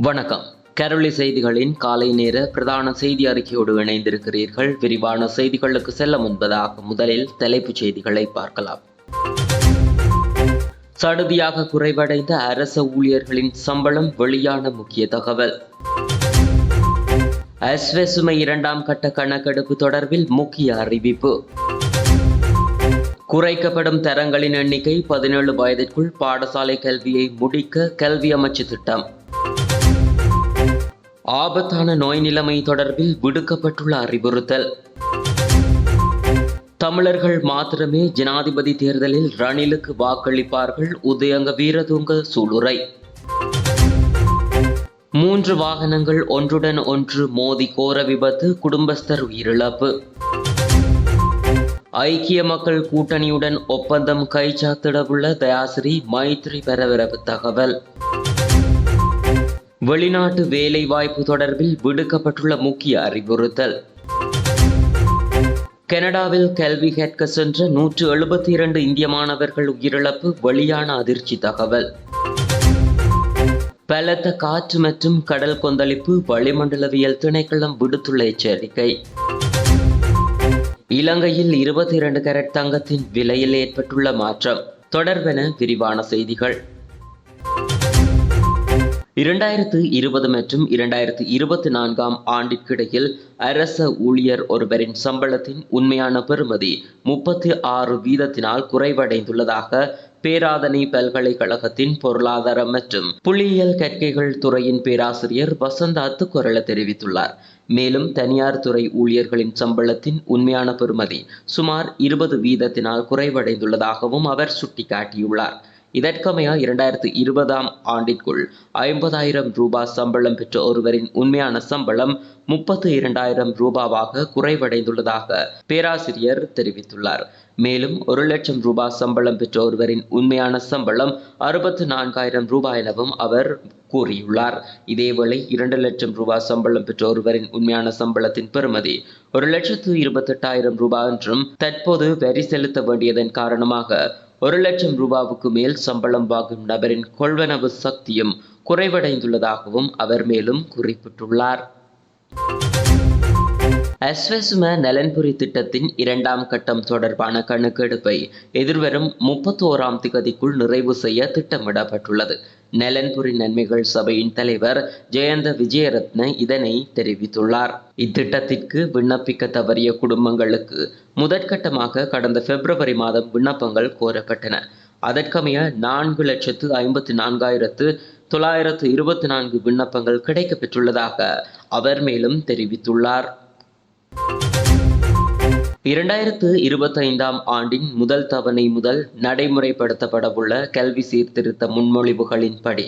வணக்கம். கரொளி செய்திகளின் காலை நேர பிரதான செய்தி அறிக்கையோடு இணைந்திருக்கிறீர்கள். விரிவான செய்திகளுக்கு செல்ல முன்பதாக முதலில் தலைப்புச் செய்திகளை பார்க்கலாம். சடுதியாக குறைவடைந்த அரச ஊழியர்களின் சம்பளம் வெளியான முக்கிய தகவல். அஸ்வசுமை இரண்டாம் கட்ட கணக்கெடுப்பு தொடர்பில் முக்கிய அறிவிப்பு. குறைக்கப்படும் தரங்களின் எண்ணிக்கை பதினேழு வயதிற்குள் பாடசாலை கல்வியை முடிக்க கல்வி அமைச்சு திட்டம். ஆபத்தான நோய் நிலைமை தொடர்பில் விடுக்கப்பட்டுள்ள அறிவுறுத்தல். தமிழர்கள் மாத்திரமே ஜனாதிபதி தேர்தலில் ரணிலுக்கு வாக்களிப்பார்கள் உதயங்க வீரதுங்க சூளுரை. மூன்று வாகனங்கள் ஒன்றுடன் ஒன்று மோதி கோர விபத்து குடும்பஸ்தர் உயிரிழப்பு. ஐக்கிய மக்கள் கூட்டணியுடன் ஒப்பந்தம் கைச்சாத்திடவுள்ள தயாசிரி மைத்ரி பரபரப்பு தகவல். வெளிநாட்டு வேலை வாய்ப்பு தொடர்பில் விடுக்கப்பட்டுள்ள முக்கிய அறிவுறுத்தல். கனடாவில் கல்வி கேட்க சென்ற நூற்று எழுபத்தி இரண்டு இந்திய மாணவர்கள் உயிரிழப்பு வெளியான அதிர்ச்சி தகவல். பலத்த காற்று மற்றும் கடல் கொந்தளிப்பு வளிமண்டலவியல் திணைக்களம் விடுத்துள்ள எச்சரிக்கை. இலங்கையில் இருபத்தி இரண்டு கேரட் தங்கத்தின் விலையில் ஏற்பட்டுள்ள மாற்றம். தொடர்பென விரிவான செய்திகள். இரண்டாயிரத்து இருபது மற்றும் இரண்டாயிரத்து இருபத்தி நான்காம் ஆண்டிற்கிடையில் அரச ஊழியர் ஒருவரின் சம்பளத்தின் உண்மையான பெறுமதி முப்பத்தி ஆறு வீதத்தினால் குறைவடைந்துள்ளதாக பேராதனை பல்கலைக்கழகத்தின் பொருளாதார மற்றும் புள்ளியியல் கற்கைகள் துறையின் பேராசிரியர் வசந்த அத்துக்குரல தெரிவித்துள்ளார். மேலும் தனியார் துறை ஊழியர்களின் சம்பளத்தின் உண்மையான பெறுமதி சுமார் இருபது வீதத்தினால் குறைவடைந்துள்ளதாகவும் அவர் சுட்டிக்காட்டியுள்ளார். இதற்கமைய இரண்டாயிரத்து இருபதாம் ஆண்டிற்குள் ஐம்பதாயிரம் ரூபாய் சம்பளம் பெற்ற ஒருவரின் உண்மையான சம்பளம் முப்பத்து இரண்டாயிரம் ரூபாவாக குறைவடைந்துள்ளதாக பேராசிரியர் தெரிவித்துள்ளார். மேலும் ஒரு லட்சம் ரூபாய் சம்பளம் பெற்ற ஒருவரின் உண்மையான சம்பளம் அறுபத்து நான்காயிரம் ரூபாய் எனவும் அவர் கூறியுள்ளார். இதேவேளை இரண்டு லட்சம் ரூபாய் சம்பளம் பெற்ற ஒருவரின் உண்மையான சம்பளத்தின் பெறுமதி ஒரு லட்சத்து இருபத்தெட்டாயிரம் ரூபாய் என்றும் தற்போது வரி செலுத்த வேண்டியதன் காரணமாக ஒரு லட்சம் ரூபாவுக்கு மேல் சம்பளம் வாங்கும் நபரின் கொள்வனவு சக்தியும் குறைவடைந்துள்ளதாகவும் அவர் மேலும் குறிப்பிட்டுள்ளார். அஸ்வசும நலன்புரி திட்டத்தின் இரண்டாம் கட்டம் தொடர்பான கணக்கெடுப்பை எதிர்வரும் முப்பத்தோராம் திகதிக்குள் நிறைவு செய்ய திட்டமிடப்பட்டுள்ளது. நலன்புரி நன்மைகள் சபையின் தலைவர் ஜெயந்த விஜயரத்ன இதனை தெரிவித்துள்ளார். இத்திட்டத்திற்கு விண்ணப்பிக்க தவறிய குடும்பங்களுக்கு முதற்கட்டமாக கடந்த பிப்ரவரி மாதம் விண்ணப்பங்கள் கோரப்பட்டன. அதற்கமைய நான்கு லட்சத்து ஐம்பத்தி நான்காயிரத்து தொள்ளாயிரத்து இருபத்தி நான்கு விண்ணப்பங்கள் கிடைக்கப்பெற்றுள்ளதாக அவர் மேலும் தெரிவித்துள்ளார். இரண்டாயிரத்து இருபத்தைந்தாம் ஆண்டின் முதல் தவணை முதல் நடைமுறைப்படுத்தப்படவுள்ள கல்வி சீர்திருத்த முன்மொழிவுகளின்படி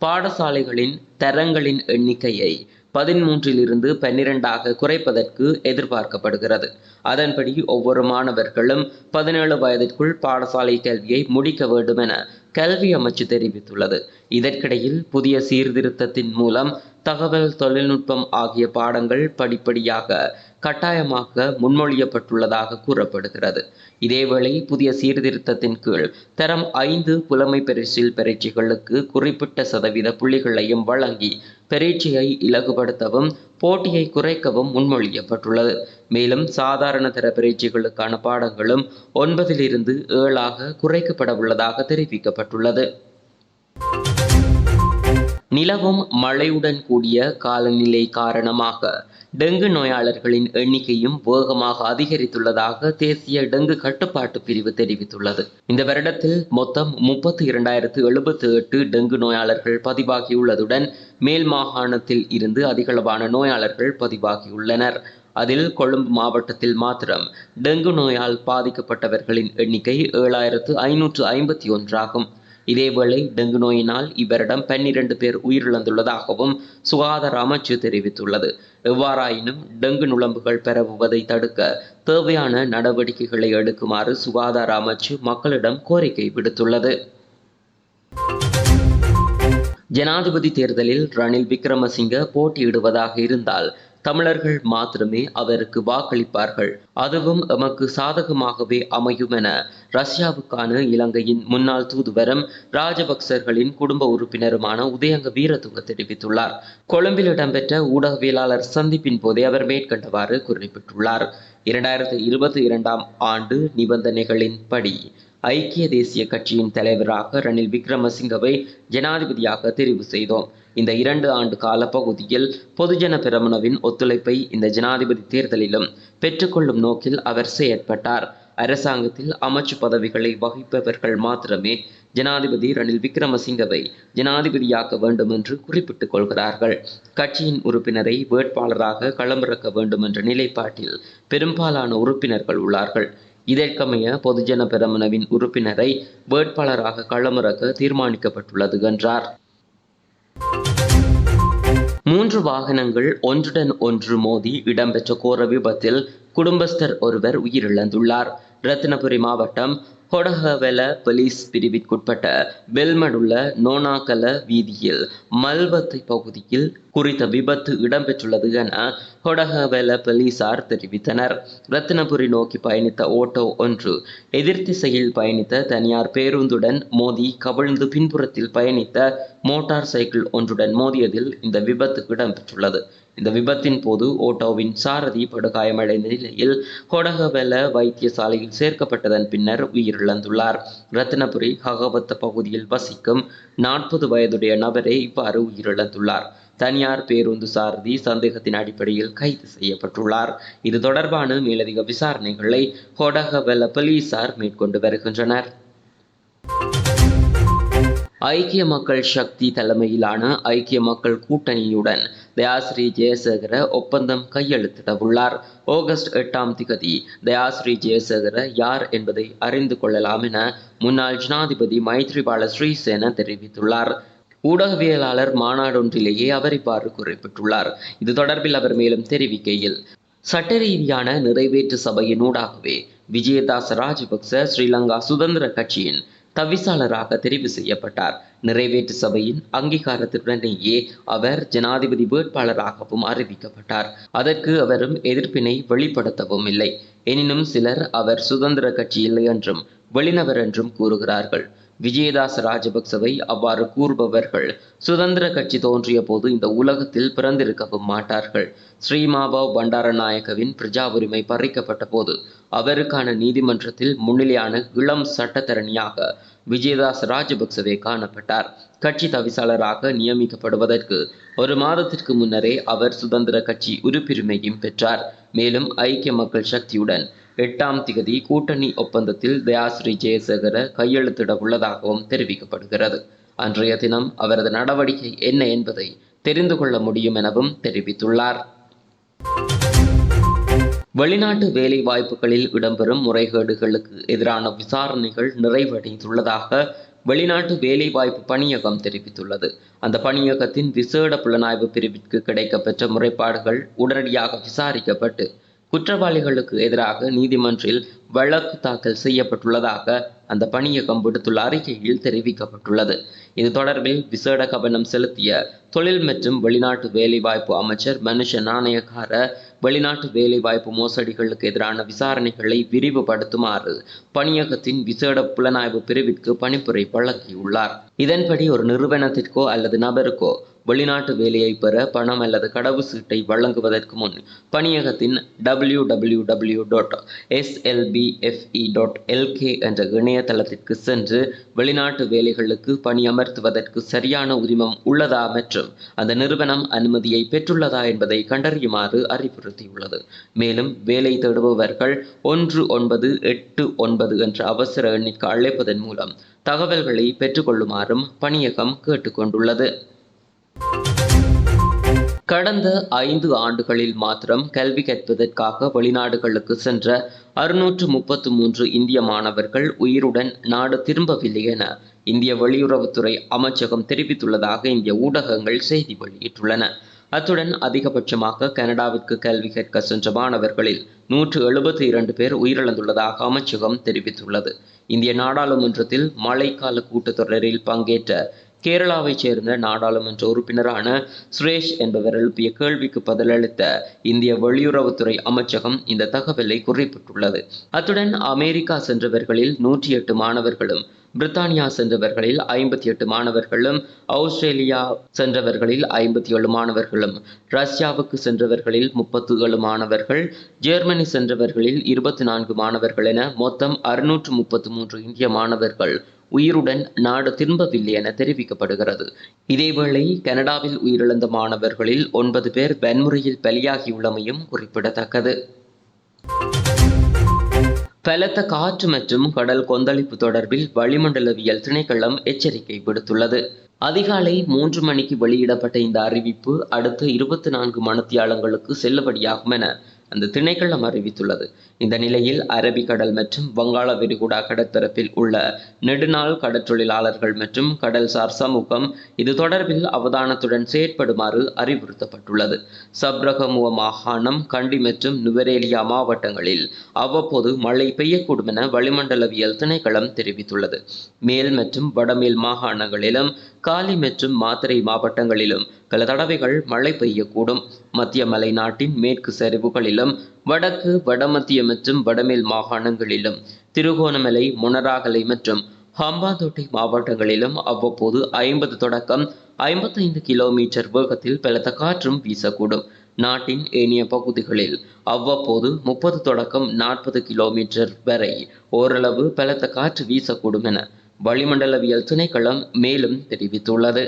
பாடசாலைகளின் தரங்களின் எண்ணிக்கையை பதிமூன்றிலிருந்து பன்னிரண்டாக குறைப்பதற்கு எதிர்பார்க்கப்படுகிறது. அதன்படி ஒவ்வொரு மாணவர்களும் பதினேழு வயதிற்குள் பாடசாலை கல்வியை முடிக்க வேண்டும் என கல்வி அமைச்சு தெரிவித்துள்ளது. இதற்கிடையில் புதிய சீர்திருத்தத்தின் மூலம் தகவல் தொழில்நுட்பம் ஆகிய பாடங்கள் படிப்படியாக கட்டாயமாக முன்மொழியப்பட்டுள்ளதாக கூறப்படுகிறது. இதேவேளை புதிய சீர்திருத்தத்தின் கீழ் தரம் ஐந்து புலமை பரிசில் பரீட்சைகளுக்கு குறிப்பிட்ட சதவீத புள்ளிகளையும் வழங்கி பரீட்சையை இலகுபடுத்தவும் போட்டியை குறைக்கவும் முன்மொழியப்பட்டுள்ளது. மேலும் சாதாரண தர பரீட்சைகளுக்கான பாடங்களும் ஒன்பதிலிருந்து ஏழாக குறைக்கப்பட உள்ளதாக தெரிவிக்கப்பட்டுள்ளது. நிலவும் மழையுடன் கூடிய காலநிலை காரணமாக டெங்கு நோயாளர்களின் எண்ணிக்கையும் வேகமாக அதிகரித்துள்ளதாக தேசிய டெங்கு கட்டுப்பாட்டு பிரிவு தெரிவித்துள்ளது. இந்த வருடத்தில் மொத்தம் முப்பத்தி இரண்டாயிரத்து எழுபத்தி எட்டு டெங்கு நோயாளர்கள் பதிவாகியுள்ளதுடன் மேல் மாகாணத்தில் இருந்து அதிகளவான நோயாளர்கள் பதிவாகியுள்ளனர். அதில் கொழும்பு மாவட்டத்தில் மாத்திரம் டெங்கு நோயால் பாதிக்கப்பட்டவர்களின் எண்ணிக்கை ஏழாயிரத்து ஐநூற்று ஐம்பத்தி ஒன்றாகும். இதேவேளை டெங்கு நோயினால் இவரிடம் பன்னிரண்டு பேர் உயிரிழந்துள்ளதாகவும் சுகாதார அமைச்சு தெரிவித்துள்ளது. எவ்வாறாயினும் டெங்கு நுழம்புகள் பரவுவதை தடுக்க தேவையான நடவடிக்கைகளை எடுக்குமாறு சுகாதார அமைச்சு மக்களிடம் கோரிக்கை விடுத்துள்ளது. ஜனாதிபதி தேர்தலில் ரணில் விக்ரமசிங்க போட்டியிடுவதாக இருந்தால் தமிழர்கள் மாத்திரமே அவருக்கு வாக்களிப்பார்கள். அதுவும் எமக்கு சாதகமாகவே அமையும் என ரஷ்யாவுக்கான இலங்கையின் முன்னாள் தூதுவரும் ராஜபக்சர்களின் குடும்ப உறுப்பினருமான உதயங்க வீரதுங்க தெரிவித்துள்ளார். கொழும்பில் இடம்பெற்ற ஊடகவியலாளர் சந்திப்பின் போதே அவர் மேற்கண்டவாறு குறிப்பிட்டுள்ளார். இரண்டாயிரத்தி இருபத்தி இரண்டாம் ஆண்டு நிபந்தனைகளின் படி ஐக்கிய தேசிய கட்சியின் தலைவராக ரணில் விக்ரமசிங்கவை ஜனாதிபதியாக தெரிவு செய்தோம். இந்த இரண்டு ஆண்டு கால பகுதியில் பொதுஜன பிரமணவின் ஒத்துழைப்பை இந்த ஜனாதிபதி தேர்தலிலும் பெற்றுக்கொள்ளும் நோக்கில் அவர் செயற்பட்டார். அரசாங்கத்தில் அமைச்சு பதவிகளை வகிப்பவர்கள் மாத்திரமே ஜனாதிபதி ரணில் விக்ரமசிங்கவை ஜனாதிபதியாக்க வேண்டும் என்று குறிப்பிட்டுக் கொள்கிறார்கள். கட்சியின் உறுப்பினரை வேட்பாளராக களமிறக்க வேண்டும் என்ற நிலைப்பாட்டில் பெரும்பாலான உறுப்பினர்கள் உள்ளார்கள். இதற்கமைய பொதுஜன பெரமுனவின் உறுப்பினரை வேட்பாளராக களமிறக்க தீர்மானிக்கப்பட்டுள்ளது என்றார். மூன்று வாகனங்கள் ஒன்றுடன் ஒன்று மோதி இடம்பெற்ற கோர விபத்தில் குடும்பஸ்தர் ஒருவர் உயிரிழந்துள்ளார். ரத்தினபுரி மாவட்டம் கொடகவல போலீஸ் பிரிவிற்குட்பட்ட வெல்மடுள்ள நோனாகல வீதியில் மல்வத்தை பகுதியில் குறித்த விபத்து இடம்பெற்றுள்ளது என கொடகவெல போலீசார் தெரிவித்தனர். ரத்தினபுரி நோக்கி பயணித்த ஓட்டோ ஒன்று எதிர் திசையில் பயணித்த தனியார் பேருந்துடன் மோதி கவிழ்ந்து பின்புறத்தில் பயணித்த மோட்டார் சைக்கிள் ஒன்றுடன் மோதியதில் இந்த விபத்து இடம்பெற்றுள்ளது. இந்த விபத்தின் போது ஓட்டோவின் சாரதி படுகாயமடைந்த நிலையில் கொடகவெல வைத்தியசாலையில் சேர்க்கப்பட்டதன் பின்னர் உயிரிழந்துள்ளார். ரத்தினபுரி ஹகவத்த பகுதியில் வசிக்கும் நாற்பது வயதுடைய நபரே இவ்வாறு உயிரிழந்துள்ளார். தனியார் பேருந்து சாரதி சந்தேகத்தின் அடிப்படையில் கைது செய்யப்பட்டுள்ளார். இது தொடர்பான மேலதிக விசாரணைகளை கொடகவெல போலீசார் மேற்கொண்டு வருகின்றனர். ஐக்கிய மக்கள் சக்தி தலைமையிலான ஐக்கிய மக்கள் கூட்டணியுடன் தயாஸ்ரீ ஜெயசேகர ஒப்பந்தம் கையெழுத்திட உள்ளார் ஆகஸ்ட் எட்டாம் திகதி தயாஸ்ரீ ஜெயசேகர யார் என்பதை அறிந்து கொள்ளலாம் என முன்னாள் ஜனாதிபதி மைத்ரிபால ஸ்ரீசேன தெரிவித்துள்ளார். ஊடகவியலாளர் மாநாடொன்றிலேயே அவர் இவ்வாறு குறிப்பிட்டுள்ளார். இது தொடர்பில் அவர் மேலும் தெரிவிக்கையில் சட்ட ரீதியான நிறைவேற்று சபையினூடாகவே விஜயதாச ராஜபக்ச ஸ்ரீலங்கா சுதந்திர கட்சியின் தவிசாளராக தெரிவு செய்யப்பட்டார். நிறைவேற்று சபையின் அங்கீகாரத்துடனேயே அவர் ஜனாதிபதி வேட்பாளராகவும் அறிவிக்கப்பட்டார். அதற்கு அவரும் எதிர்ப்பினை வெளிப்படுத்தவும் இல்லை. எனினும் சிலர் அவர் சுதந்திர கட்சி இல்லை என்றும் வெளிநபர் என்றும் கூறுகிறார்கள். விஜயதாஸ் ராஜபக்சவை அவ்வாறு கூறுபவர்கள் சுதந்திர கட்சி தோன்றிய போது இந்த உலகத்தில் பிறந்திருக்கவும் மாட்டார்கள். ஸ்ரீமாபாவ் பண்டாரநாயகவின் பிரஜா உரிமை பறிக்கப்பட்ட போது அவருக்கான நீதிமன்றத்தில் முன்னிலையான இளம் சட்டத்தரணியாக விஜயதாஸ் ராஜபக்சவே காணப்பட்டார். கட்சி தவிசாளராக நியமிக்கப்படுவதற்கு ஒரு மாதத்திற்கு முன்னரே அவர் சுதந்திர கட்சி உறுப்பிரிமையும் பெற்றார். மேலும் ஐக்கிய மக்கள் சக்தியுடன் எட்டாம் திகதி கூட்டணி ஒப்பந்தத்தில் தயாஸ்ரீ ஜெயசேகர கையெழுத்திட உள்ளதாகவும் தெரிவிக்கப்படுகிறது. அன்றைய தினம் அவரது நடவடிக்கை என்ன என்பதை தெரிந்து கொள்ள முடியும் எனவும் தெரிவித்துள்ளார். வெளிநாட்டு வேலை வாய்ப்புகளில் இடம்பெறும் முறைகேடுகளுக்கு எதிரான விசாரணைகள் நிறைவடைந்துள்ளதாக வெளிநாட்டு வேலைவாய்ப்பு பணியகம் தெரிவித்துள்ளது. அந்த பணியகத்தின் விசேட புலனாய்வு பிரிவிற்கு கிடைக்கப்பெற்ற முறைப்பாடுகள் உடனடியாக விசாரிக்கப்பட்டு குற்றவாளிகளுக்கு எதிராக நீதிமன்றில் வழக்கு தாக்கல் செய்யப்பட்டுள்ளதாக அந்த பணியகம் விடுத்துள்ள அறிக்கையில் தெரிவிக்கப்பட்டுள்ளது. இது தொடர்பில் விசேட கவனம் செலுத்திய தொழில் மற்றும் வெளிநாட்டு வேலைவாய்ப்பு அமைச்சர் மனுஷ நாணயக்கார வெளிநாட்டு வேலைவாய்ப்பு மோசடிகளுக்கு எதிரான விசாரணைகளை விரிவுபடுத்துமாறு பணியகத்தின் விசேட புலனாய்வு பிரிவிற்கு பணிப்புரை வழங்கியுள்ளார். இதன்படி ஒரு நிறுவனத்திற்கோ அல்லது நபருக்கோ வெளிநாட்டு வேலையை பெற பணம் அல்லது கடவு சீட்டை வழங்குவதற்கு முன் பணியகத்தின் W W W dot SLBFE dot LK என்ற இணையதளத்திற்கு சென்று வெளிநாட்டு வேலைகளுக்கு பணியமர்த்துவதற்கு சரியான உரிமம் உள்ளதா மற்றும் அந்த நிறுவனம் அனுமதியை பெற்றுள்ளதா என்பதை கண்டறியுமாறு அறிவுறுத்தியுள்ளது மேலும் வேலை தேடுபவர்கள் ஒன்று ஒன்பது எட்டு ஒன்பது என்ற அவசர எண்ணிற்கு அழைப்பதன் மூலம் தகவல்களை பெற்றுக்கொள்ளுமாறும் பணியகம் கேட்டுக்கொண்டுள்ளது. கடந்த ஐந்து ஆண்டுகளில் மாத்திரம் கல்வி கற்பதற்காக வெளிநாடுகளுக்கு சென்ற அறுநூற்று முப்பத்து மூன்று இந்திய மாணவர்கள் உயிருடன் நாடு திரும்பவில்லை என இந்திய வெளியுறவுத்துறை அமைச்சகம் தெரிவித்துள்ளதாக இந்திய ஊடகங்கள் செய்தி வெளியிட்டுள்ளன. அத்துடன் அதிகபட்சமாக கனடாவிற்கு கல்வி கற்க சென்ற மாணவர்களில் நூற்று எழுபத்தி இரண்டு பேர் உயிரிழந்துள்ளதாக அமைச்சகம் தெரிவித்துள்ளது. இந்திய நாடாளுமன்றத்தில் மழைக்கால கூட்டத்தொடரில் பங்கேற்ற கேரளாவைச் சேர்ந்த நாடாளுமன்ற உறுப்பினரான சுரேஷ் என்பவர் எழுப்பிய கேள்விக்கு பதிலளித்த இந்திய வெளியுறவுத்துறை அமைச்சகம் இந்த தகவலை குறிப்பிட்டுள்ளது. அத்துடன் அமெரிக்கா சென்றவர்களில் நூற்றி எட்டு மாணவர்களும் பிரித்தானியா சென்றவர்களில் ஐம்பத்தி எட்டு மாணவர்களும் ஆஸ்திரேலியா சென்றவர்களில் ஐம்பத்தி ஏழு மாணவர்களும் ரஷ்யாவுக்கு சென்றவர்களில் முப்பத்து ஏழு மாணவர்கள் ஜெர்மனி சென்றவர்களில் இருபத்தி நான்கு மாணவர்கள் என மொத்தம் அறுநூற்று முப்பத்து மூன்று இந்திய மாணவர்கள் உயிருடன் நாடு திரும்பவில்லை என தெரிவிக்கப்படுகிறது. இதேவேளை கனடாவில் உயிரிழந்த மாணவர்களில் ஒன்பது பேர் வன்முறையில் பலியாகியுள்ளமையும் குறிப்பிடத்தக்கது. பலத்த காற்று மற்றும் கடல் கொந்தளிப்பு தொடர்பில் வளிமண்டலவியல் திணைக்களம் எச்சரிக்கை விடுத்துள்ளது. அதிகாலை மூன்று மணிக்கு வெளியிடப்பட்ட இந்த அறிவிப்பு அடுத்த இருபத்தி நான்கு மணத்தியாலங்களுக்கு செல்லுபடியாகும் என அந்த திணைக்களம் அறிவித்துள்ளது. இந்த நிலையில் அரபிக்கடல் மற்றும் வங்காள விரிகுடா கடற்தரப்பில் உள்ள நெடுநாள் கடற்றொழிலாளர்கள் மற்றும் கடல்சார் சமூகம் இது தொடர்பில் அவதானத்துடன் செயற்படுமாறு அறிவுறுத்தப்பட்டுள்ளது. சப்ரகமுவ மாகாணம் கண்டி மற்றும் நுவரேலியா மாவட்டங்களில் அவ்வப்போது மழை பெய்யக்கூடும் என வளிமண்டலவியல் திணைக்களம் தெரிவித்துள்ளது. மேல் மற்றும் வடமேல் மாகாணங்களிலும் காலி மற்றும் மாத்திரை மாவட்டங்களிலும் பல தடவைகள் மழை பெய்யக்கூடும். மத்திய மலைநாட்டின் மேற்கு சரிவுகளிலும் வடக்கு வடமத்திய மற்றும் வடமேல் மாகாணங்களிலும் திருகோணமலை மொனராகலை மற்றும் ஹம்பாந்தோட்டை மாவட்டங்களிலும் அவ்வப்போது ஐம்பது தொடக்கம் ஐம்பத்தைந்து கிலோமீட்டர் வேகத்தில் பலத்த காற்றும் வீசக்கூடும். நாட்டின் ஏனைய பகுதிகளில் அவ்வப்போது முப்பது தொடக்கம் நாற்பது கிலோமீட்டர் வரை ஓரளவு பலத்த காற்று வீசக்கூடும் என வளிமண்டலவியல் திணைக்களம் மேலும் தெரிவித்துள்ளது.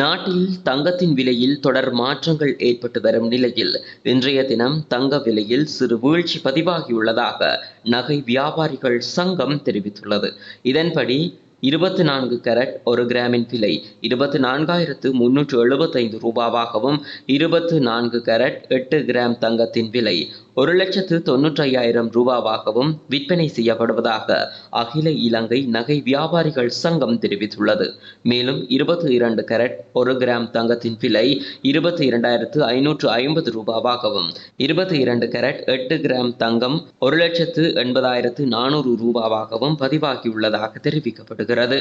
நாட்டில் தங்கத்தின் விலையில் தொடர் மாற்றங்கள் ஏற்பட்டு வரும் நிலையில் இன்றைய தினம் தங்க விலையில் சிறு வீழ்ச்சி பதிவாகியுள்ளதாக நகை வியாபாரிகள் சங்கம் தெரிவித்துள்ளது. இதன்படி இருபத்தி நான்கு கரட் ஒரு கிராமின் விலை இருபத்தி நான்காயிரத்து முன்னூற்று எழுபத்தைந்து ரூபாவாகவும் இருபத்து நான்கு கரட் எட்டு கிராம் தங்கத்தின் விலை ஒரு லட்சத்து தொன்னூற்றி ஐயாயிரம் ரூபாவாகவும் விற்பனை செய்யப்படுவதாக அகில இலங்கை நகை வியாபாரிகள் சங்கம் தெரிவித்துள்ளது. மேலும் இருபத்தி இரண்டு கேரட் ஒரு கிராம் தங்கத்தின் விலை இருபத்தி இரண்டாயிரத்து ஐநூற்று ஐம்பது ரூபாவாகவும் இருபத்தி இரண்டு கேரட் எட்டு கிராம் தங்கம் ஒரு லட்சத்து எண்பதாயிரத்து நானூறு ரூபாவாகவும் பதிவாகியுள்ளதாக தெரிவிக்கப்படுகிறது.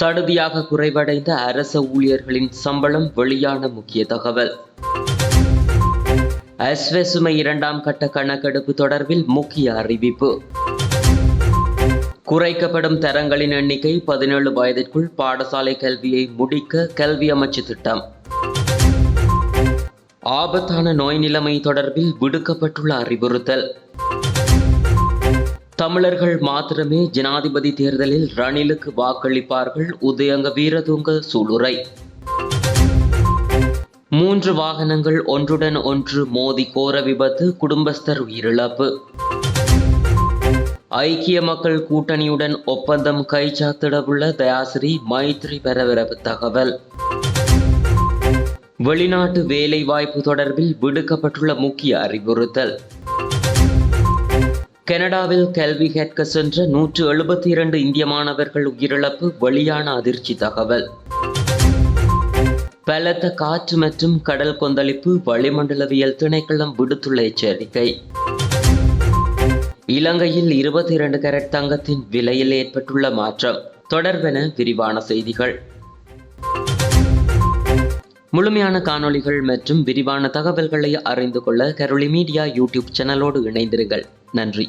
சடுதியாக குறைவடைந்த அரச ஊழியர்களின் சம்பளம் வெளியான முக்கிய தகவல். அஸ்வசுமை இரண்டாம் கட்ட கணக்கெடுப்பு தொடர்பில் முக்கிய அறிவிப்பு. குறைக்கப்படும் தரங்களின் எண்ணிக்கை பதினேழு வயதிற்குள் பாடசாலை கல்வியை முடிக்க கல்வி அமைச்சு திட்டம். ஆபத்தான நோய் நிலைமை தொடர்பில் விடுக்கப்பட்டுள்ள அறிவுறுத்தல். தமிழர்கள் மாத்திரமே ஜனாதிபதி தேர்தலில் ரணிலுக்கு வாக்களிப்பார்கள் உதயங்க வீரதுங்க சூளுரை. மூன்று வாகனங்கள் ஒன்றுடன் ஒன்று மோதி கோர விபத்து குடும்பஸ்தர் உயிரிழப்பு. ஐக்கிய மக்கள் கூட்டணியுடன் ஒப்பந்தம் கைச்சாத்திடவுள்ள தயாசிரி மைத்ரி பரபரப்பு தகவல். வெளிநாட்டு வேலை வாய்ப்பு தொடர்பில் விடுக்கப்பட்டுள்ள முக்கிய அறிவுறுத்தல். கனடாவில் கல்வி கேட்க சென்ற நூற்று எழுபத்தி இரண்டு இந்திய மாணவர்கள் உயிரிழப்பு வெளியான அதிர்ச்சி தகவல். பலத்த காற்று மற்றும் கடல் கொந்தளிப்பு வளிமண்டலவியல் திணைக்களம் விடுத்துள்ள எச்சரிக்கை. இலங்கையில் இருபத்தி இரண்டு கரட் தங்கத்தின் விலையில் ஏற்பட்டுள்ள மாற்றம் தொடர்பென விரிவான செய்திகள். முழுமையான காணொளிகள் மற்றும் விரிவான தகவல்களை அறிந்து கொள்ள கரோலி மீடியா யூடியூப் சேனலோடு இணைந்திருங்கள். நன்றி.